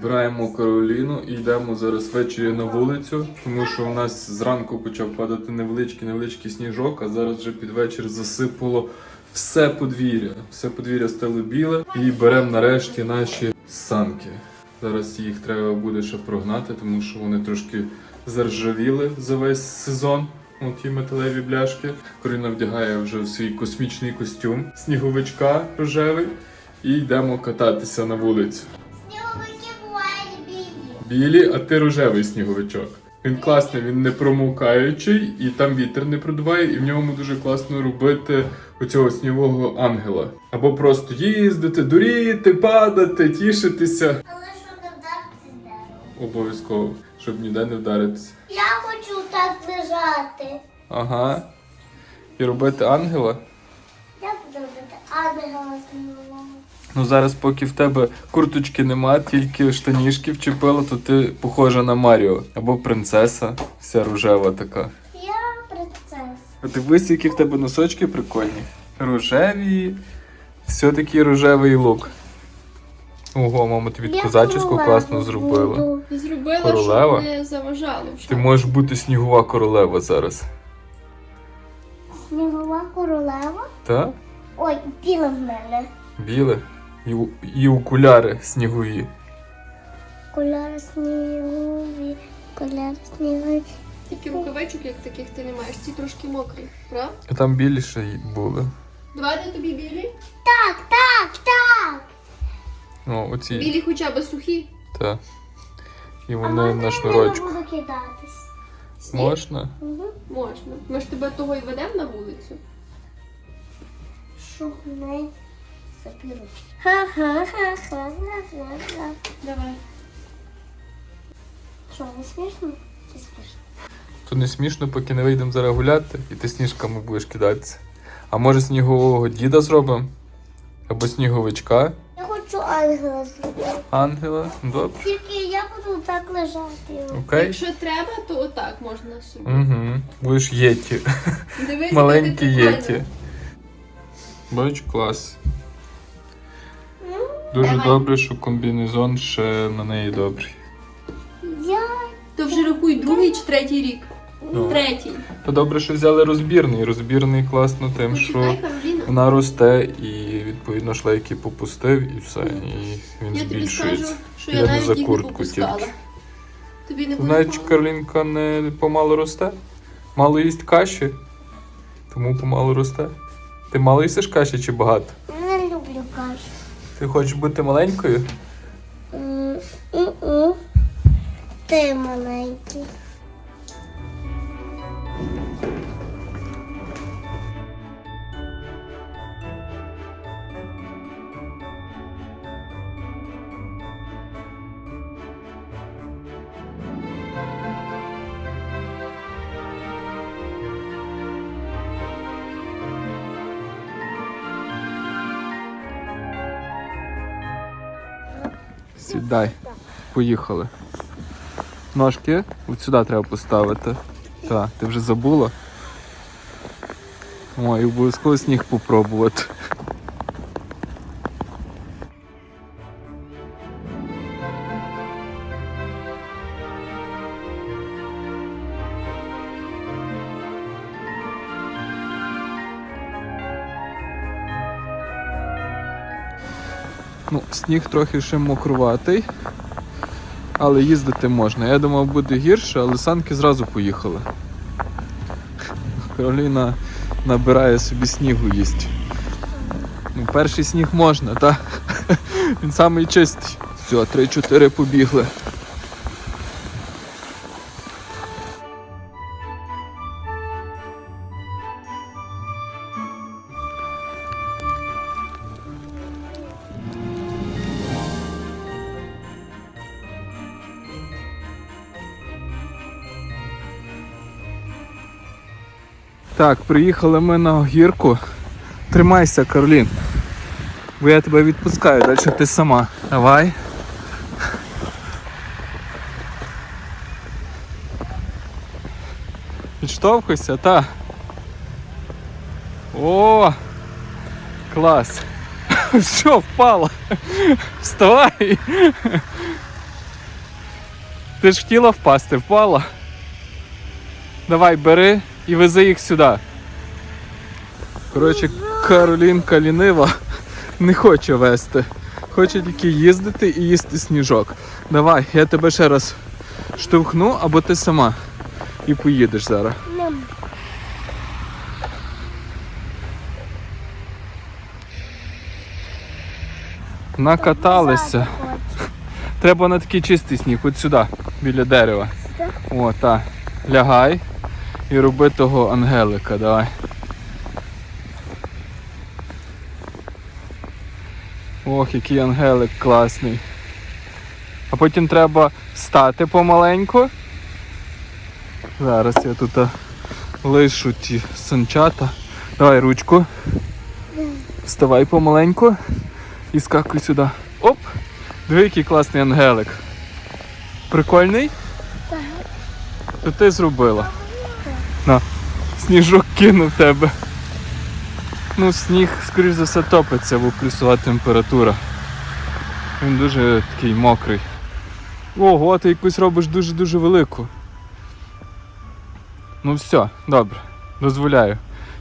Збираємо Кароліну і йдемо зараз ввечері на вулицю, тому що у нас зранку почав падати невеличкий невеличкий сніжок, а зараз вже під вечір засипало все подвір'я. Все подвір'я стало біле і беремо нарешті наші санки. Зараз їх треба буде ще прогнати, тому що вони трошки заржавіли за весь сезон. Ті металеві бляшки. Кароліна вдягає вже свій космічний костюм сніговичка рожевий і йдемо кататися на вулицю. Білі. А ти рожевий сніговичок. Він класний, він не промокаючий, і там вітер не продуває, і в ньому дуже класно робити оцього снігового ангела. Або просто їздити, дуріти, падати, тішитися. Але що не вдатися з дерева? Обов'язково, щоб ніде не вдаритися. Я хочу так лежати. Ага. І робити ангела. Я буду робити ангела снігового. Ну зараз, поки в тебе курточки нема, тільки штанішки вчепила, то ти похожа на Маріо. Або принцеса, вся рожева така. Я принцеса. А дивись, які в тебе носочки прикольні. Рожеві. Все такий рожевий лук. Ого, мама тобі таку зачіску класно зробила. буду. Зробила, Королева? щоб не заважало. Ти можеш бути снігова королева зараз. Снігова королева. Та? Ой, біле в мене. Біле. І, у- і окуляри снігові. Кольори снігові, кольори снігові. Тільки рукавичок, як таких ти не маєш, ці трошки мокрі, правда? А там більше й були. Давайте тобі білі. Так, так, так. О, оці. Білі хоча б сухі. Та. І вони на шнурочку. не буду кидатись? Сніг? Можна? Угу. Можна. Ми ж тебе того й ведемо на вулицю. Що не заберуть. Ха-ха-ха-ха-ха-ха. Давай. Що, не смішно? Чи смішно? То не смішно, поки не вийдемо зараз гуляти, і ти сніжками будеш кидатися. А може снігового діда зробимо? Або сніговичка, Я хочу ангела зробити. ангела. Добре. Тільки я буду так лежати. Окей. Якщо треба, то отак можна собі. Угу. Будеш єті. Дивись, Маленький ти єті. Бач, клас. Дуже Давай. добре, що комбінезон ще на неї добрий. Я То вже рахуй другий чи третій рік. Ну. Третій. То добре, що взяли розбірний. Розбірний класно тим, що Почекай, Кароліна. вона росте і відповідно шлейки попустив і все. І він Я тобі скажу, збільшується. що Я я не навіть за їх не куртку попускала. тільки. Тобі не буде Знаєш, мало? Каролінка не помало росте. Мало їсть каші, тому помало росте. Ти мало їсиш каші чи багато? не люблю кашу. Ти хочеш бути маленькою? Ти маленький. Сідай. Поїхали. Ножки от сюди треба поставити. Так, ти вже забула? Ой, обов'язково сніг попробувати. Ну, сніг трохи ще мокруватий, але їздити можна. Я думав, буде гірше, але санки зразу поїхали. Кароліна набирає собі снігу їсть. Ну, перший сніг можна, так? Він самий чистий. Все, 3-4 побігли. Так, приїхали ми на гірку. Тримайся, Карлін. Бо я тебе відпускаю, далі ти сама. Давай. Відштовхуйся, та. О! Клас! Все, впала. Вставай. Ти ж хотіла впасти, впала. Давай, бери і вези їх сюди. Коротше, Каролінка лінива не хоче вести. Хоче тільки їздити і їсти сніжок. Давай, я тебе ще раз штовхну, або ти сама. І поїдеш зараз. Накаталися. Треба на такий чистий сніг, от сюди, біля дерева. О, так. Лягай і роби того ангелика, давай. Ох, який ангелик класний. А потім треба встати помаленьку. Зараз я тут лишу ті санчата. Давай ручку. Вставай помаленьку і скакуй сюди. Оп! Диви, який класний ангелик. Прикольний? Так. То ти зробила. На, сніжок кинув тебе. Ну, сніг, скоріш за все, топиться, бо плюсова температура. Він дуже такий мокрий. Ого, ти якусь робиш дуже-дуже велику. Ну все, добре, дозволяю.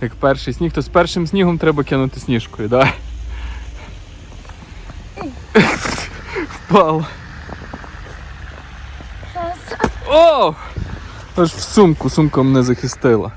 Як перший сніг, то з першим снігом треба кинути сніжкою, давай. Впала. О! Аж в сумку, сумка мене захистила.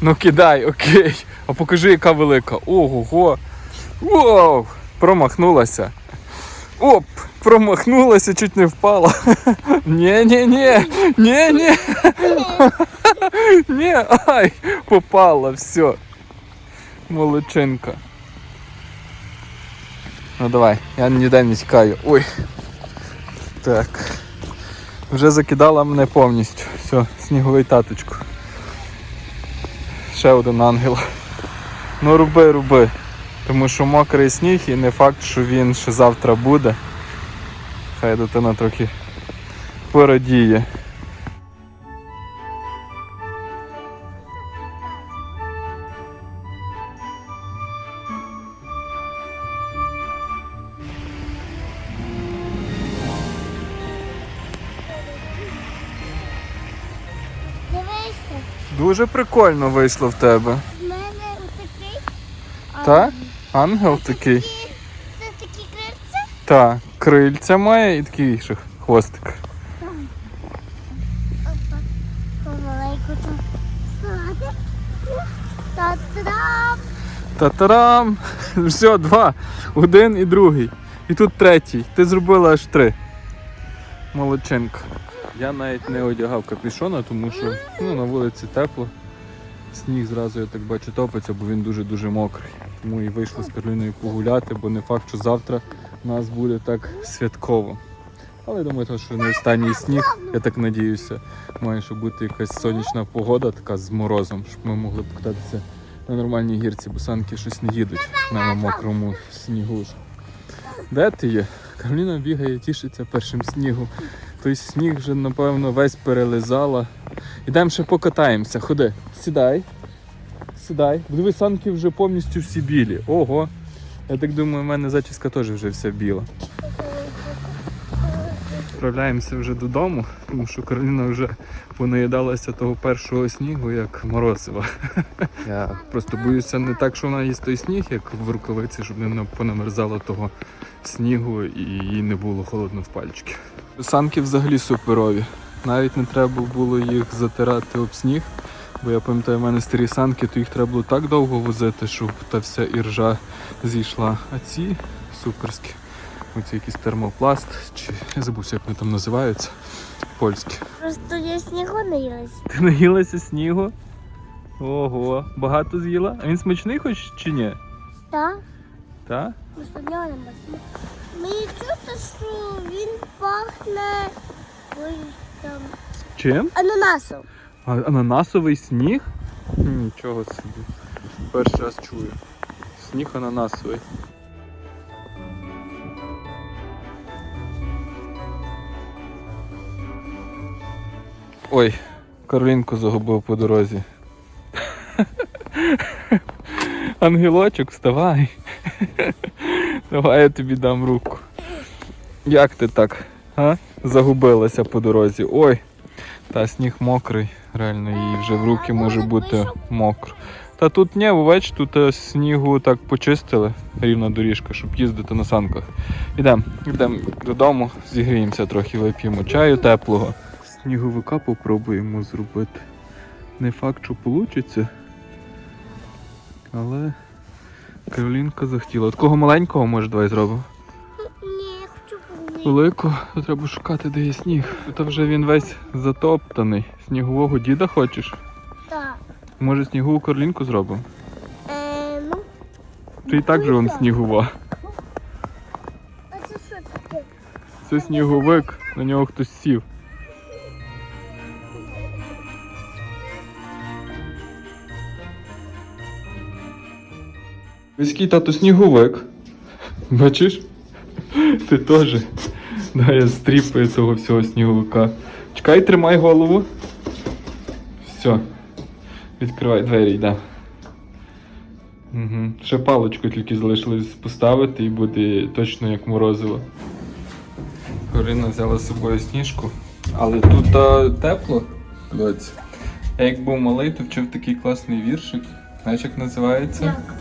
Ну кидай, окей. А покажи, яка велика. Ого-го. Воу! Промахнулася. Оп! Промахнулася, чуть не впала. Ні-ні-ні. Ні-ні. Ні, ай, попала, все. Молодчинка. Ну давай, я ніде не тікаю. Ой. Так. Вже закидала мене повністю. Все, сніговий таточку. Ще один ангел. Ну руби, руби. Тому що мокрий сніг і не факт, що він ще завтра буде. Хай дитина трохи порадіє. Дуже прикольно вийшло в тебе. в мене отакий. Та? Ангел такий. Це такі крильця? Та, крильця має і такий ще хвостик. Опа. Помаленьку там. Та-та-дам. Та-тарам! Все, два. Один і другий. І тут третій. Ти зробила аж три. Молодчинка. Я навіть не одягав капюшона, тому що ну, на вулиці тепло. Сніг зразу, я так бачу, топиться, бо він дуже-дуже мокрий. Тому і вийшли з Кароліною погуляти, бо не факт, що завтра у нас буде так святково. Але я думаю, що не останній сніг, я так надіюся, має ще бути якась сонячна погода, така з морозом, щоб ми могли покататися на нормальній гірці, бо санки щось не їдуть на мокрому снігу. Де ти є? Кароліна бігає, тішиться першим снігом. Той сніг вже, напевно, весь перелизала. Ідемо ще покатаємося. Ходи, сідай. Сідай. Диви, санки вже повністю всі білі. Ого. Я так думаю, в мене зачіска теж вже вся біла. Відправляємося вже додому, тому що Кароліна вже понаїдалася того першого снігу, як морозива. Я просто боюся не так, що вона їсть той сніг, як в рукавиці, щоб не понамерзало того снігу і їй не було холодно в пальчики. Санки взагалі суперові. Навіть не треба було їх затирати об сніг, бо я пам'ятаю, в мене старі санки, то їх треба було так довго возити, щоб та вся іржа зійшла. А ці суперські. Оці якийсь термопласт, чи я забувся, як вони там називаються. Польські. Просто я снігу наїлась. Ти наїлася снігу? Ого, багато з'їла? А він смачний хоч чи ні? Так? Так? Просто смаку. Мені чути, що він пахне там Чим? ананасом. А, ананасовий сніг? Нічого собі. Перший раз чую. Сніг ананасовий. Ой, Каролінку загубив по дорозі. Ангелочок, вставай. Давай я тобі дам руку. Як ти так? А? Загубилася по дорозі. Ой, та сніг мокрий, реально, і вже в руки може бути мокро. Та тут ні, бач, тут е, снігу так почистили, рівна доріжка, щоб їздити на санках. Ідемо, йдемо додому, зігріємося трохи, вип'ємо чаю теплого. Сніговика попробуємо зробити. Не факт, що вийде. Але Каролінка захотіла. Такого маленького, може, давай зробимо. Ні, я хочу помити. Велико, то треба шукати, де є сніг. Тут вже він весь затоптаний. Снігового діда хочеш? Так. Може снігову Каролінку зробимо? Е, ну, Ти і так же он снігова. а це що таке? Це сніговик, на нього хтось сів. Війський тато сніговик. Бачиш? Ти теж. Да, я стріпаю того всього сніговика. Чекай, тримай голову. Все. Відкривай двері, йде. Угу. Ще паличку тільки залишилось поставити і буде точно як морозиво. Корина взяла з собою сніжку. Але тут а, тепло. Я як був малий, то вчив такий класний віршик. Знаєш, як називається? Як?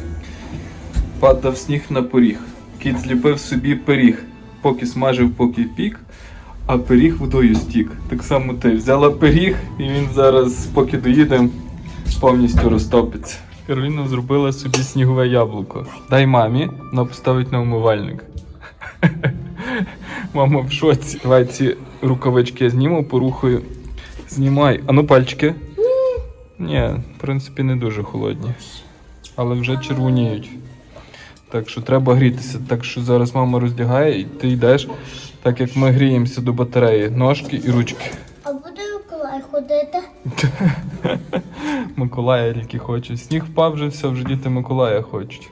Падав сніг на поріг. Кіт зліпив собі пиріг, поки смажив, поки пік, а пиріг водою стік. Так само ти взяла пиріг, і він зараз, поки доїдемо, повністю розтопиться. Кароліна зробила собі снігове яблуко. Дай мамі, вона поставить на умивальник. Мама в шоці. Давай ці рукавички я зніму, порухаю. Знімай. А ну пальчики. Ні, в принципі, не дуже холодні. Але вже червоніють. Так що треба грітися. Так що зараз мама роздягає і ти йдеш, так як ми гріємося до батареї. Ножки і ручки. А буде Миколай ходити? Миколая тільки хоче. Сніг впав вже все, вже діти Миколая хочуть.